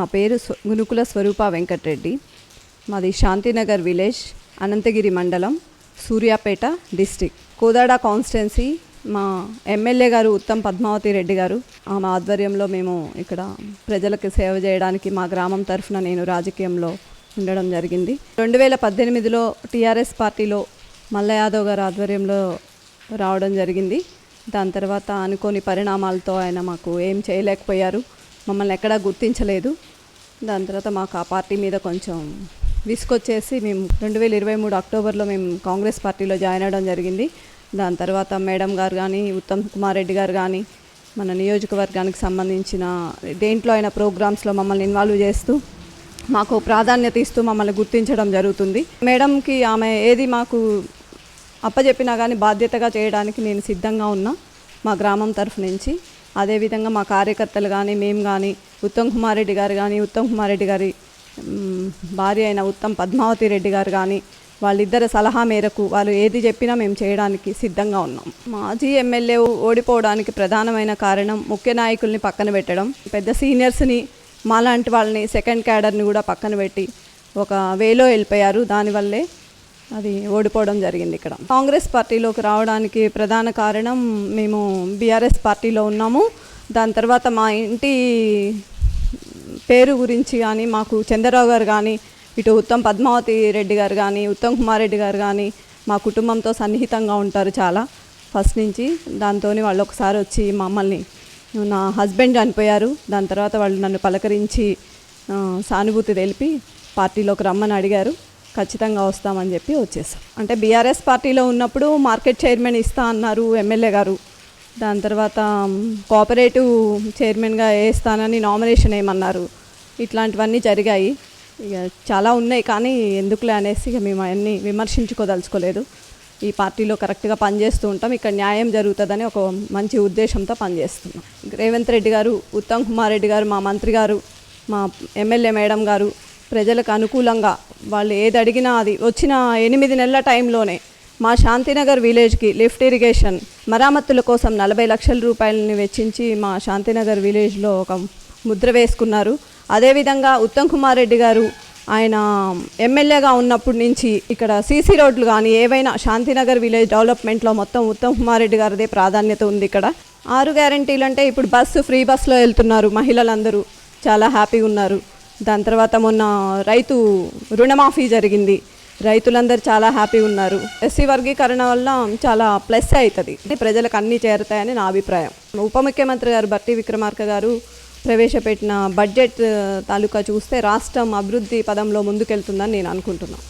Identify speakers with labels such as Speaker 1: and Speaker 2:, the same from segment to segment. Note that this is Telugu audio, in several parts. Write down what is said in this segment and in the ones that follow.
Speaker 1: మా పేరు స్వ- గునుకుల స్వరూప వెంకటరెడ్డి. మాది శాంతినగర్ విలేజ్ అనంతగిరి మండలం సూర్యాపేట డిస్టిక్ కోదాడ కాన్స్టెన్సీ మా ఎమ్మెల్యే గారు ఉత్తమ్ పద్మావతి రెడ్డి గారు. ఆమె ఆధ్వర్యంలో మేము ఇక్కడ ప్రజలకు సేవ చేయడానికి మా గ్రామం తరఫున నేను రాజకీయంలో ఉండడం జరిగింది. రెండు వేల పద్దెనిమిదిలో టీఆర్ఎస్ పార్టీలో మల్ల యాదవ్ గారు ఆధ్వర్యంలో రావడం జరిగింది. దాని తర్వాత అనుకోని పరిణామాలతో ఆయన మాకు ఏం చేయలేకపోయారు. మమ్మల్ని ఎక్కడా గుర్తించలేదు. దాని తర్వాత మాకు ఆ పార్టీ మీద కొంచెం విసుకొచ్చేసి మేము రెండు వేల ఇరవై మూడు అక్టోబర్లో మేము కాంగ్రెస్ పార్టీలో జాయిన్ అవ్వడం జరిగింది. దాని తర్వాత మేడం గారు కానీ ఉత్తమ్ కుమార్ రెడ్డి గారు కానీ మన నియోజకవర్గానికి సంబంధించిన దేంట్లో అయిన ప్రోగ్రామ్స్లో మమ్మల్ని ఇన్వాల్వ్ చేస్తూ మాకు ప్రాధాన్యత ఇస్తూ మమ్మల్ని గుర్తించడం జరుగుతుంది. మేడంకి ఆమె ఏది మాకు అప్పచెప్పినా కానీ బాధ్యతగా చేయడానికి నేను సిద్ధంగా ఉన్నా మా గ్రామం తరఫు నుంచి. అదేవిధంగా మా కార్యకర్తలు కానీ మేము కానీ ఉత్తమ్ కుమార్ రెడ్డి గారు కానీ ఉత్తమ్ కుమార్ రెడ్డి గారి భార్య అయిన ఉత్తమ్ పద్మావతి రెడ్డి గారు కానీ వాళ్ళిద్దరి సలహా మేరకు వాళ్ళు ఏది చెప్పినా మేము చేయడానికి సిద్ధంగా ఉన్నాం. మాజీ ఎమ్మెల్యే ఓడిపోవడానికి ప్రధానమైన కారణం ముఖ్య నాయకుల్ని పక్కన పెట్టడం. పెద్ద సీనియర్స్ని మాలాంటి వాళ్ళని సెకండ్ క్యాడర్ని కూడా పక్కన పెట్టి ఒక వేలో వెళ్ళిపోయారు. దానివల్లే అది ఓడిపోవడం జరిగింది ఇక్కడ. కాంగ్రెస్ పార్టీలోకి రావడానికి ప్రధాన కారణం మేము బీఆర్ఎస్ పార్టీలో ఉన్నాము. దాని తర్వాత మా ఇంటి పేరు గురించి కానీ మాకు చంద్రరావు గారు కానీ ఇటు ఉత్తమ్ పద్మావతి రెడ్డి గారు కానీ ఉత్తమ్ కుమార్ రెడ్డి గారు కానీ మా కుటుంబంతో సన్నిహితంగా ఉంటారు చాలా. ఫస్ట్ నుంచి దాంతో వాళ్ళు ఒకసారి వచ్చి మమ్మల్ని నా హస్బెండ్ చనిపోయారు. దాని తర్వాత వాళ్ళు నన్ను పలకరించి సానుభూతి తెలిపి పార్టీలోకి రమ్మని అడిగారు. ఖచ్చితంగా వస్తామని చెప్పి వచ్చేసాం. అంటే బీఆర్ఎస్ పార్టీలో ఉన్నప్పుడు మార్కెట్ చైర్మన్ ఇస్తా అన్నారు ఎమ్మెల్యే గారు. దాని తర్వాత కోఆపరేటివ్ చైర్మన్గా వేస్తానని నామినేషన్ ఏమన్నారు. ఇట్లాంటివన్నీ జరిగాయి. ఇక చాలా ఉన్నాయి కానీ ఎందుకులే అనేసి ఇక మేము అవన్నీ విమర్శించుకోదలుచుకోలేదు. ఈ పార్టీలో కరెక్ట్గా పనిచేస్తూ ఉంటాం. ఇక్కడ న్యాయం జరుగుతుందని ఒక మంచి ఉద్దేశంతో పనిచేస్తున్నాం. రేవంత్ రెడ్డి గారు ఉత్తమ్ కుమార్ రెడ్డి గారు మా మంత్రి గారు మా ఎమ్మెల్యే మేడం గారు ప్రజలకు అనుకూలంగా వాళ్ళు ఏది అడిగినా అది వచ్చిన ఎనిమిది నెలల టైంలోనే మా శాంతినగర్ విలేజ్కి లిఫ్ట్ ఇరిగేషన్ మరామత్తుల కోసం నలభై లక్షల రూపాయలని వెచ్చించి మా శాంతినగర్ విలేజ్లో ఒక ముద్ర వేసుకున్నారు. అదేవిధంగా ఉత్తమ్ కుమార్ రెడ్డి గారు ఆయన ఎమ్మెల్యేగా ఉన్నప్పటి నుంచి ఇక్కడ సీసీ రోడ్లు కానీ ఏవైనా శాంతినగర్ విలేజ్ డెవలప్మెంట్లో మొత్తం ఉత్తమ్ కుమార్ రెడ్డి గారిదే ప్రాధాన్యత ఉంది ఇక్కడ. ఆరు గ్యారంటీలు అంటే ఇప్పుడు బస్సు ఫ్రీ బస్సులో వెళ్తున్నారు మహిళలందరూ. చాలా హ్యాపీగా ఉన్నారు. దాని తర్వాత మొన్న రైతు రుణమాఫీ జరిగింది. రైతులందరూ చాలా హ్యాపీ ఉన్నారు. ఎస్సీ వర్గీకరణ వల్ల చాలా ప్లస్ అవుతుంది. ప్రజలకు అన్నీ చేరుతాయని నా అభిప్రాయం. ఉప ముఖ్యమంత్రి గారు బట్టి విక్రమార్క గారు ప్రవేశపెట్టిన బడ్జెట్ తాలూకా చూస్తే రాష్ట్రం అభివృద్ధి పదంలో ముందుకెళ్తుందని నేను అనుకుంటున్నాను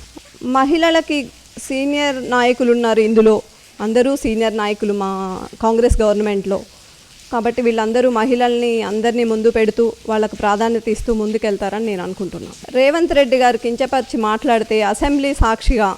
Speaker 1: మహిళలకి సీనియర్ నాయకులు ఉన్నారు ఇందులో. అందరూ సీనియర్ నాయకులు మా కాంగ్రెస్ గవర్నమెంట్లో. కాబట్టి వీళ్ళందరూ మహిళల్ని అందరినీ ముందు పెడుతూ వాళ్ళకు ప్రాధాన్యత ఇస్తూ ముందుకెళ్తారని నేను అనుకుంటున్నాను రేవంత్ రెడ్డి గారు కించపరిచి మాట్లాడితే అసెంబ్లీ సాక్షిగా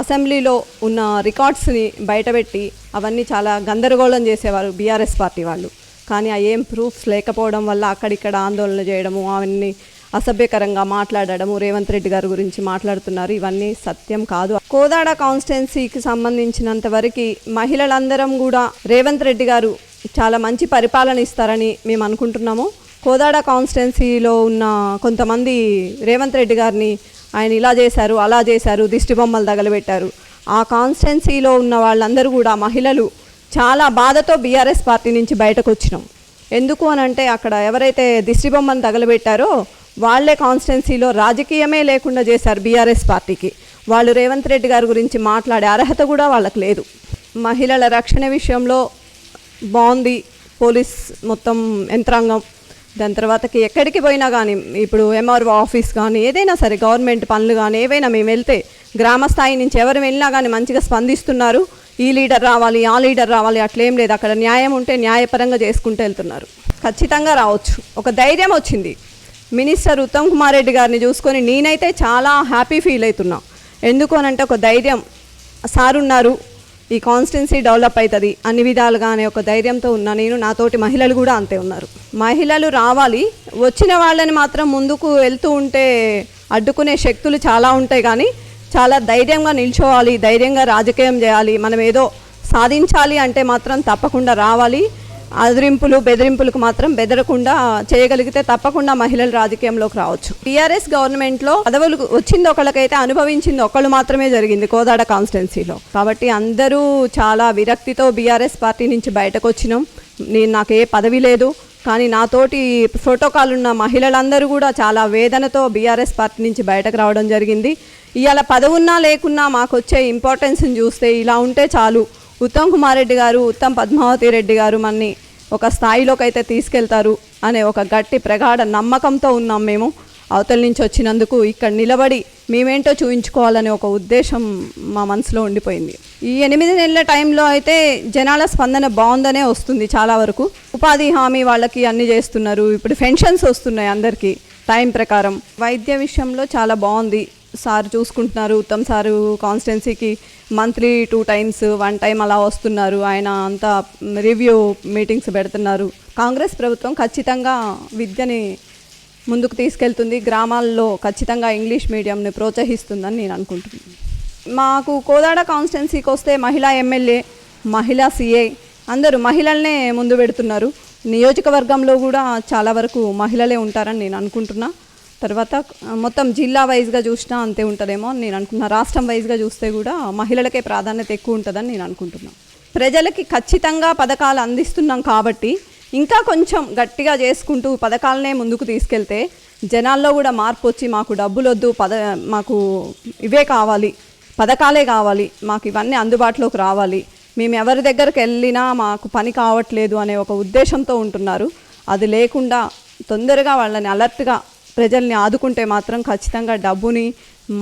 Speaker 1: అసెంబ్లీలో ఉన్న రికార్డ్స్ని బయటపెట్టి అవన్నీ చాలా గందరగోళం చేసేవారు బీఆర్ఎస్ పార్టీ వాళ్ళు. కానీ ఆ ఏం ప్రూఫ్స్ లేకపోవడం వల్ల అక్కడిక్కడ ఆందోళన చేయడము అవన్నీ అసభ్యకరంగా మాట్లాడడము రేవంత్ రెడ్డి గారి గురించి మాట్లాడుతున్నారు ఇవన్నీ సత్యం కాదు. కోదాడ కాన్స్టిట్యున్సీకి సంబంధించినంత వరకు మహిళలందరం కూడా రేవంత్ రెడ్డి గారు చాలా మంచి పరిపాలన ఇస్తారని మేము అనుకుంటున్నాము. కోదాడ కాన్స్టిట్యున్సీలో ఉన్న కొంతమంది రేవంత్ రెడ్డి గారిని ఆయన ఇలా చేశారు అలా చేశారు దిష్టి బొమ్మలు తగలబెట్టారు. ఆ కాన్స్టిట్యున్సీలో ఉన్న వాళ్ళందరూ కూడా మహిళలు చాలా బాధతో బీఆర్ఎస్ పార్టీ నుంచి బయటకు వచ్చినాం ఎందుకు అని అంటే అక్కడ ఎవరైతే దిష్టి బొమ్మను తగలబెట్టారో వాళ్ళే కాన్స్టిట్యున్సీలో రాజకీయమే లేకుండా చేశారు బీఆర్ఎస్ పార్టీకి. వాళ్ళు రేవంత్ రెడ్డి గారి గురించి మాట్లాడే అర్హత కూడా వాళ్ళకి లేదు. మహిళల రక్షణ విషయంలో బాగుంది పోలీస్ మొత్తం యంత్రాంగం. దాని తర్వాతకి ఎక్కడికి పోయినా కానీ ఇప్పుడు ఎంఆర్ఓ ఆఫీస్ కానీ ఏదైనా సరే గవర్నమెంట్ పనులు కానీ ఏవైనా మేము వెళ్తే గ్రామ స్థాయి నుంచి ఎవరు వెళ్ళినా కానీ మంచిగా స్పందిస్తున్నారు. ఈ లీడర్ రావాలి ఆ లీడర్ రావాలి అట్లేం లేదు. అక్కడ న్యాయం ఉంటే న్యాయపరంగా చేసుకుంటూ వెళ్తున్నారు. ఖచ్చితంగా రావచ్చు. ఒక ధైర్యం వచ్చింది. మినిస్టర్ ఉత్తమ్ కుమార్ రెడ్డి గారిని చూసుకొని నేనైతే చాలా హ్యాపీ ఫీల్ అవుతున్నా. ఎందుకు అనంటే ఒక ధైర్యం. సార్ ఉన్నారు. ఈ కాన్స్టెన్సీ డెవలప్ అవుతుంది అన్ని విధాలుగా అనే ఒక ధైర్యంతో ఉన్నా నేను నాతోటి మహిళలు కూడా అంతే ఉన్నారు. మహిళలు రావాలి. వచ్చిన వాళ్ళని మాత్రం ముందుకు వెళ్తూ ఉంటే అడ్డుకునే శక్తులు చాలా ఉంటాయి కానీ చాలా ధైర్యంగా నిల్చోవాలి ధైర్యంగా రాజకీయం చేయాలి. మనం ఏదో సాధించాలి అంటే మాత్రం తప్పకుండా రావాలి. అదిరింపులు బెదిరింపులకు మాత్రం బెదరకుండా చేయగలిగితే తప్పకుండా మహిళలు రాజకీయంలోకి రావచ్చు. టీఆర్ఎస్ గవర్నమెంట్లో పదవులు వచ్చింది ఒకళ్ళకైతే అనుభవించింది ఒకళ్ళు మాత్రమే జరిగింది కోదాడ కాన్స్టిట్యున్సీలో. కాబట్టి అందరూ చాలా విరక్తితో బీఆర్ఎస్ పార్టీ నుంచి బయటకు వచ్చినాం నేను నాకు ఏ పదవి లేదు. కానీ నాతోటి ప్రోటోకాల్ ఉన్న మహిళలందరూ కూడా చాలా వేదనతో బీఆర్ఎస్ పార్టీ నుంచి బయటకు రావడం జరిగింది. ఇవాళ పదవున్నా లేకున్నా మాకు వచ్చే ఇంపార్టెన్స్ని చూస్తే ఇలా ఉంటే చాలు. ఉత్తమ్ కుమార్ రెడ్డి గారు ఉత్తమ్ పద్మావతి రెడ్డి గారు మన్ని ఒక స్థాయిలోకి అయితే తీసుకెళ్తారు అనే ఒక గట్టి ప్రగాఢ నమ్మకంతో ఉన్నాం మేము. అవతల నుంచి వచ్చినందుకు ఇక్కడ నిలబడి మేమేంటో చూపించుకోవాలనే ఒక ఉద్దేశం మా మనసులో ఉండిపోయింది. ఈ ఎనిమిది నెలల టైంలో అయితే జనాల స్పందన బాగుందనే వస్తుంది చాలా వరకు. ఉపాధి హామీ వాళ్ళకి అన్ని చేస్తున్నారు. ఇప్పుడు పెన్షన్స్ వస్తున్నాయి అందరికీ. టైం ప్రకారం. వైద్య విషయంలో చాలా బాగుంది. సార్ చూసుకుంటున్నారు. Uttam sir కాన్స్టెన్సీకి monthly two times one time అలా వస్తున్నారు. ఆయన అంతా రివ్యూ మీటింగ్స్ పెడుతున్నారు. కాంగ్రెస్ ప్రభుత్వం ఖచ్చితంగా విద్యని ముందుకు తీసుకెళ్తుంది. గ్రామాల్లో ఖచ్చితంగా ఇంగ్లీష్ మీడియంని ప్రోత్సహిస్తుందని నేను అనుకుంటున్నాను. మాకు కోదాడ కాన్స్టెన్సీకి వస్తే మహిళా ఎమ్మెల్యే మహిళా సీఏ అందరూ మహిళలనే ముందు పెడుతున్నారు. నియోజకవర్గంలో కూడా చాలా వరకు మహిళలే ఉంటారని నేను అనుకుంటున్నా. తర్వాత మొత్తం జిల్లా వైజ్గా చూసినా అంతే ఉంటుందేమో అని నేను అనుకున్నా. రాష్ట్రం వైజ్గా చూస్తే కూడా మహిళలకే ప్రాధాన్యత ఎక్కువ ఉంటుందని నేను అనుకుంటున్నాను ప్రజలకి ఖచ్చితంగా పథకాలు అందిస్తున్నాం కాబట్టి ఇంకా కొంచెం గట్టిగా చేసుకుంటూ పథకాలనే ముందుకు తీసుకెళ్తే జనాల్లో కూడా మార్పు వచ్చి మాకు డబ్బులు వద్దు పద మాకు ఇవే కావాలి పథకాలే కావాలి మాకు ఇవన్నీ అందుబాటులోకి రావాలి. మేము ఎవరి దగ్గరికి వెళ్ళినా మాకు పని కావట్లేదు అనే ఒక ఉద్దేశంతో ఉంటున్నారు. అది లేకుండా తొందరగా వాళ్ళని అలర్ట్గా ప్రజల్ని ఆదుకుంటే మాత్రం ఖచ్చితంగా డబ్బుని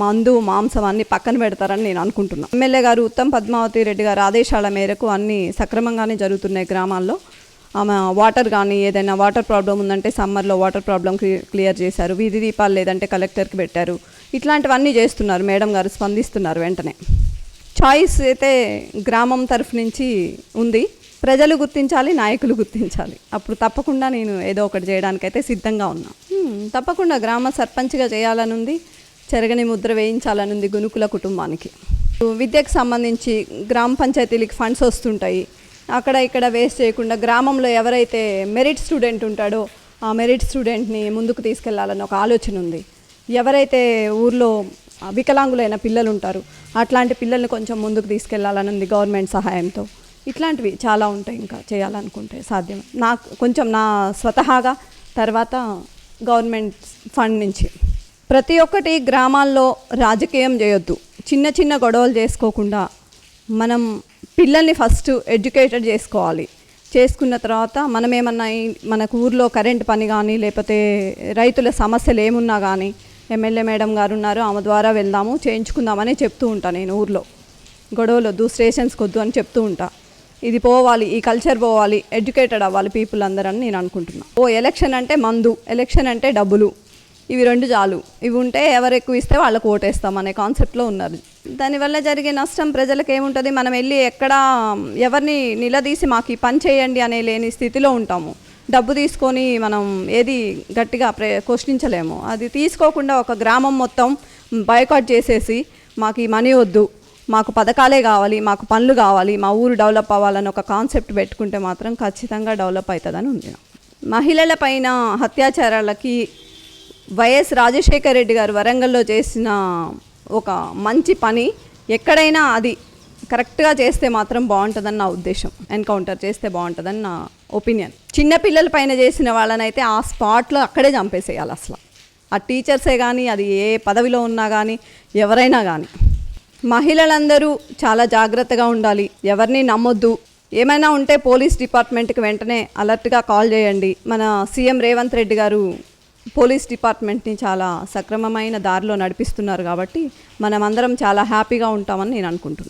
Speaker 1: మందు మాంసం అన్ని పక్కన పెడతారని నేను అనుకుంటున్నాను ఎమ్మెల్యే గారు ఉత్తమ్ పద్మావతి రెడ్డి గారు ఆదేశాల మేరకు అన్నీ సక్రమంగానే జరుగుతున్నాయి గ్రామాల్లో. ఆమె వాటర్ కానీ ఏదైనా వాటర్ ప్రాబ్లం ఉందంటే సమ్మర్లో వాటర్ ప్రాబ్లం క్లియర్ చేశారు. వీధి దీపాలు లేదంటే కలెక్టర్కి పెట్టారు. ఇట్లాంటివన్నీ చేస్తున్నారు. మేడం గారు స్పందిస్తున్నారు వెంటనే. చాయిస్ అయితే గ్రామం తరఫు నుంచి ఉంది. ప్రజలు గుర్తించాలి నాయకులు గుర్తించాలి. అప్పుడు తప్పకుండా నేను ఏదో ఒకటి చేయడానికైతే సిద్ధంగా ఉన్నాను తప్పకుండా గ్రామ సర్పంచ్గా చేయాలని ఉంది చెరగని ముద్ర వేయించాలని ఉంది గునుకుల కుటుంబానికి. విద్యకు సంబంధించి గ్రామ పంచాయతీలకి ఫండ్స్ వస్తుంటాయి. అక్కడ ఇక్కడ వేస్ట్ చేయకుండా గ్రామంలో ఎవరైతే మెరిట్ స్టూడెంట్ ఉంటాడో ఆ మెరిట్ స్టూడెంట్ని ముందుకు తీసుకెళ్ళాలని ఒక ఆలోచన ఉంది. ఎవరైతే ఊర్లో వికలాంగులైన పిల్లలు ఉంటారు అట్లాంటి పిల్లల్ని కొంచెం ముందుకు తీసుకెళ్ళాలని ఉంది గవర్నమెంట్ సహాయంతో. ఇట్లాంటివి చాలా ఉంటాయి ఇంకా చేయాలనుకుంటే సాధ్యం. నాకు కొంచెం నా స్వతహాగా తర్వాత గవర్నమెంట్ ఫండ్ నుంచి. ప్రతి ఒక్కటి గ్రామాల్లో రాజకీయం చేయొద్దు. చిన్న చిన్న గొడవలు చేసుకోకుండా మనం పిల్లల్ని ఫస్ట్ ఎడ్యుకేటెడ్ చేసుకోవాలి. చేసుకున్న తర్వాత మనం ఏమన్నా మనకు ఊర్లో కరెంట్ పని కానీ లేకపోతే రైతుల సమస్యలు ఏమున్నా కానీ ఎమ్మెల్యే మేడం గారు ఉన్నారు ఆమె ద్వారా వెళ్దాము చేయించుకుందామని చెప్తూ ఉంటాను నేను ఊర్లో. గొడవలు వద్దు స్టేషన్స్కి వద్దు అని చెప్తూ ఉంటా. ఇది పోవాలి ఈ కల్చర్ పోవాలి ఎడ్యుకేటెడ్ అవ్వాలి పీపుల్ అందరని నేను అనుకుంటున్నాను ఓ ఎలక్షన్ అంటే మందు ఎలక్షన్ అంటే డబ్బులు. ఇవి రెండు చాలు. ఇవి ఉంటే ఎవరు ఎక్కువ ఇస్తే వాళ్ళకు ఓటేస్తాం అనే కాన్సెప్ట్లో ఉన్నారు దానివల్ల జరిగే నష్టం ప్రజలకు ఏముంటుంది? మనం వెళ్ళి ఎక్కడ ఎవరిని నిలదీసి మాకు ఈ పని చేయండి అనే లేని స్థితిలో ఉంటాము. డబ్బు తీసుకొని మనం ఏది గట్టిగా ప్రే క్వశ్చించలేము అది తీసుకోకుండా ఒక గ్రామం మొత్తం బైకాట్ చేసేసి మాకు ఈ మనీ వద్దు. మాకు పథకాలే కావాలి మాకు పనులు కావాలి మా ఊరు డెవలప్ అవ్వాలని ఒక కాన్సెప్ట్ పెట్టుకుంటే మాత్రం ఖచ్చితంగా డెవలప్ అవుతుందని ఉంది. మహిళల పైన అత్యాచారాలకి వైఎస్ రాజశేఖర రెడ్డి గారు వరంగల్లో చేసిన ఒక మంచి పని ఎక్కడైనా అది కరెక్ట్గా చేస్తే మాత్రం బాగుంటుందని నా ఉద్దేశం. ఎన్కౌంటర్ చేస్తే బాగుంటుందని నా ఒపీనియన్. చిన్న పిల్లల పైన చేసిన వాళ్ళనైతే ఆ స్పాట్లో అక్కడే చంపేసేయాలి అసలు. ఆ టీచర్సే కానీ అది ఏ పదవిలో ఉన్నా కానీ ఎవరైనా కానీ మహిళలందరూ చాలా జాగ్రత్తగా ఉండాలి. ఎవరిని నమ్మొద్దు. ఏమైనా ఉంటే పోలీస్ డిపార్ట్మెంట్కి వెంటనే అలర్ట్గా కాల్ చేయండి. మన సీఎం రేవంత్ రెడ్డి గారు పోలీస్ డిపార్ట్మెంట్ని చాలా సక్రమమైన దారిలో నడిపిస్తున్నారు కాబట్టి మనమందరం చాలా హ్యాపీగా ఉంటామని నేను అనుకుంటున్నాను